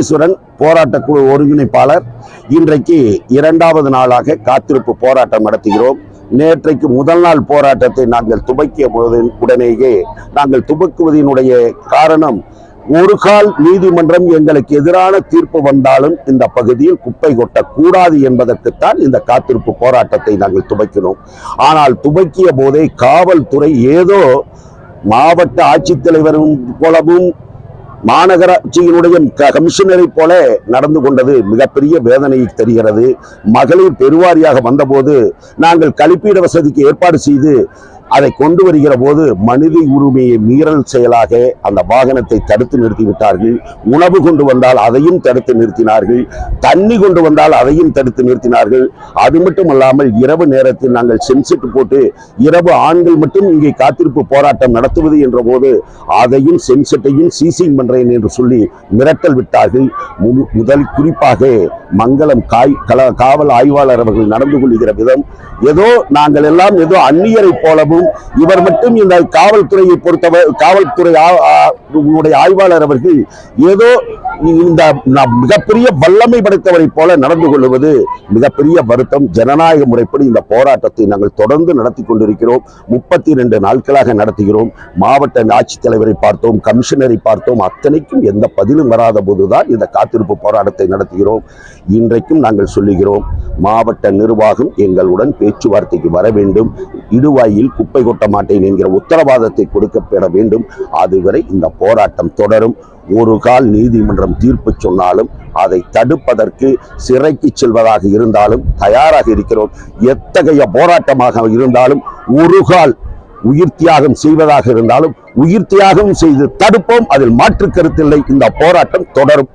ஈஸ்வரன் போராட்ட குழு ஒருங்கிணைப்பாளர். இன்றைக்கு இரண்டாவது நாளாக காத்திருப்பு போராட்டம் நடத்துகிறோம். நேற்றைக்கு முதல் நாள் போராட்டத்தை நாங்கள் துவக்கிய உடனேயே நாங்கள் துவக்குவதனுடைய காரணம் ஒரு கால் நீதிமன்றம் எங்களுக்கு எதிரான தீர்ப்பு வந்தாலும் இந்த பகுதியில் குப்பை கொட்டக்கூடாது என்பதற்குத்தான் இந்த காத்திருப்பு போராட்டத்தை நாங்கள் துவக்கினோம். ஆனால் துவக்கிய போதே காவல்துறை ஏதோ மாவட்ட ஆட்சித்தலைவரும் போலவும் மாநகராட்சியினுடைய க- கமிஷனரை போல நடந்து கொண்டது மிகப்பெரிய வேதனை தெரிகிறது. மகளிர் பெருவாரியாக வந்தபோது நாங்கள் கழிப்பீட வசதிக்கு ஏற்பாடு செய்து அதை கொண்டு வருகிற போது மனித உரிமையை மீறல் செயலாக அந்த வாகனத்தை தடுத்து நிறுத்திவிட்டார்கள் உணவு கொண்டு வந்தால் அதையும் தடுத்து நிறுத்தினார்கள். தண்ணி கொண்டு வந்தால் அதையும் தடுத்து நிறுத்தினார்கள். அது மட்டுமல்லாமல் இரவு நேரத்தில் நாங்கள் சென்சிட்டு போட்டு இரவு ஆண்கள் மட்டும் இங்கே காத்திருப்பு போராட்டம் நடத்துவது என்ற போது அதையும் சென்செட்டையும் சீசிங் பண்றேன் என்று சொல்லி மிரட்டல் விட்டார்கள். மு- முதல் குறிப்பாக மங்களம் காய் கல காவல் ஆய்வாளர் அவர்கள் நடந்து கொள்கிற விதம் ஏதோ நாங்கள் எல்லாம் ஏதோ அந்நியரை போலவும் இவர் மட்டும் இந்த காவல்துறையை பொறுத்தவரை காவல்துறை உங்களுடைய ஆய்வாளர் அவர்கள் ஏதோ இந்த மிகப்பெரிய வல்லமை படைத்தவரை போல நடந்து கொள்வது மிகப்பெரிய வருத்தம் ஜனநாயக முறைப்படி இந்த போராட்டத்தை நாங்கள் தொடர்ந்து நடத்தி கொண்டிருக்கிறோம். முப்பத்தி ரெண்டு நாட்களாக நடத்துகிறோம். மாவட்ட ஆட்சித்தலைவரை பார்த்தோம் கமிஷனரை பார்த்தோம் அத்தனைக்கும் எந்த பதிலும் வராத போதுதான் இந்த காத்திருப்பு போராட்டத்தை நடத்துகிறோம். இன்றைக்கும் நாங்கள் சொல்லுகிறோம் மாவட்ட நிர்வாகம் எங்களுடன் பேச்சுவார்த்தைக்கு வர வேண்டும் இடுவாயில் குப்பை கொட்ட மாட்டேன் என்கிற உத்தரவாதத்தை கொடுக்கப்பட வேண்டும். அதுவரை இந்த போராட்டம் தொடரும். ஒரு கால் நீதிமன்றம் தீர்ப்பு சொன்னாலும் அதை தடுப்பதற்கு சிறைக்கு செல்வதாக இருந்தாலும் தயாராக இருக்கிறோம். எத்தகைய போராட்டமாக இருந்தாலும் ஒரு கால் உயிர் தியாகம் செய்வதாக இருந்தாலும் உயிர் தியாகம் செய்து தடுப்போம். அதில் மாற்று கருத்தில்லை இந்த போராட்டம் தொடரும்.